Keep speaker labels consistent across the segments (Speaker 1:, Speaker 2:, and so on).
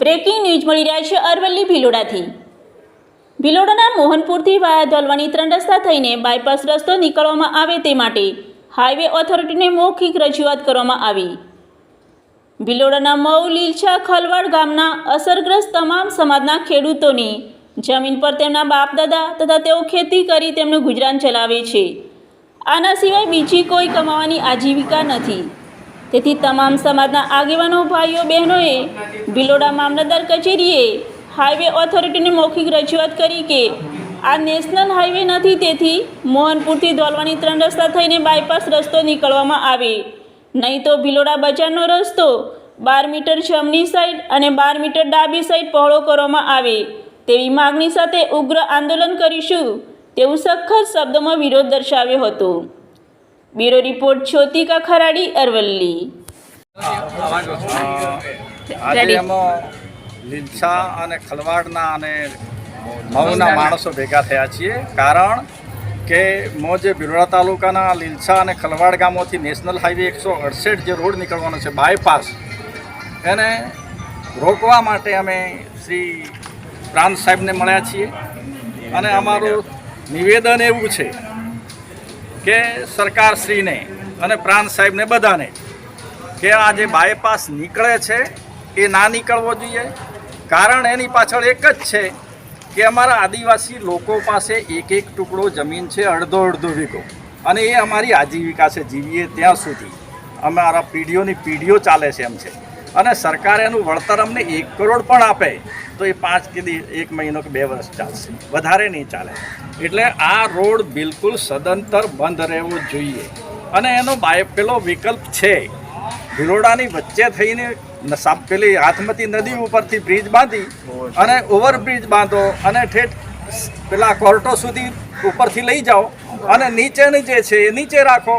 Speaker 1: Breaking news મળી રહ્યા છે અરવલ્લી ભિલોડાથી. ભિલોડાના મોહનપુરથી વાયા ધોલવાની ત્રણ રસ્તા થઈને બાયપાસ રસ્તો નીકળવામાં આવે તે માટે હાઈવે ઓથોરિટીને મૌખિક રજૂઆત કરવામાં આવી. ભિલોડાના મઉ, લીલછા, ખલવાડ ગામના અસરગ્રસ્ત તમામ સમાજના ખેડૂતોની જમીન પર તેમના બાપ દાદા તથા તેઓ ખેતી કરી તેમનું ગુજરાન ચલાવે છે. આના સિવાય બીજી કોઈ કમાવાની આજીવિકા નથી. તેથી તમામ સમાજના આગેવાનો, ભાઈઓ, બહેનોએ ભિલોડા મામલતદાર કચેરીએ હાઈવે ઓથોરિટીને મૌખિક રજૂઆત કરી કે આ નેશનલ હાઈવે નથી, તેથી મોહનપુરથી ધોલવાની ત્રણ રસ્તા થઈને બાયપાસ રસ્તો નીકળવામાં આવે. નહીં તો ભિલોડા બજારનો રસ્તો બાર મીટર જમણી સાઈડ અને બાર મીટર ડાબી સાઈડ પહોળો કરવામાં આવે. તેવી માગણી સાથે ઉગ્ર આંદોલન કરીશું તેવું સખત શબ્દોમાં વિરોધ દર્શાવ્યો હતો. બ્યુરો રિપોર્ટ છોતિકા ખરાડી અરવલ્લી.
Speaker 2: આજે એમાં લીલછા અને ખલવાડના અને મઉના માણસો ભેગા થયા છીએ. કારણ કે મો જે બિરોડા તાલુકાના લીલછા અને ખલવાડ ગામોથી નેશનલ હાઈવે એકસો અડસઠ જે રોડ નીકળવાનો છે બાયપાસ એને રોકવા માટે અમે શ્રી પ્રાંત સાહેબને મળ્યા છીએ. અને અમારું નિવેદન એવું છે કે સરકારશ્રીને અને પ્રાંત સાહેબને બધાને કે આ જે બાયપાસ નીકળે છે, એ ના નીકળવો જોઈએ. કારણ એની પાછળ એક જ છે કે અમારા આદિવાસી લોકો પાસે એક એક ટુકડો જમીન છે, અડધો અડધો વીઘો. અને એ અમારી આજીવિકા છે, જીવીએ ત્યાં સુધી. અમારા પેઢીઓની પેઢીઓ ચાલે છે એમ છે. અને સરકાર એનું વળતર અમને એક કરોડ પણ આપે, તો એ પાંચ કે એક મહિનો કે બે વર્ષ ચાલશે. વધારે નહીં ચાલે. એટલે આ રોડ બિલકુલ સદંતર બંધ રહેવો જોઈએ. અને એનો બાય, પેલો વિકલ્પ છે, ભિલોડાની વચ્ચે થઈને પેલી હાથમતી નદી ઉપરથી બ્રિજ બાંધી અને ઓવરબ્રિજ બાંધો અને ઠેઠ પેલા કોર્ટો સુધી ઉપરથી લઈ જાઓ અને નીચેની જે છે એ નીચે રાખો.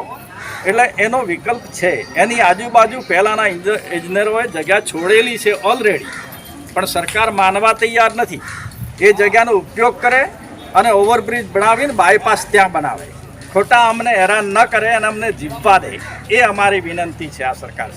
Speaker 2: એટલે એનો વિકલ્પ છે. એની આજુબાજુ પહેલાંના ઇજનેરોએ જગ્યા છોડેલી છે ઓલરેડી પણ સરકાર માનવા તૈયાર નથી. એ જગ્યાનો ઉપયોગ કરે અને ઓવરબ્રિજ બનાવીને બાયપાસ ત્યાં બનાવે. ખોટા અમને હેરાન ન કરે અને અમને જીવવા દે. એ અમારી વિનંતી છે આ સરકાર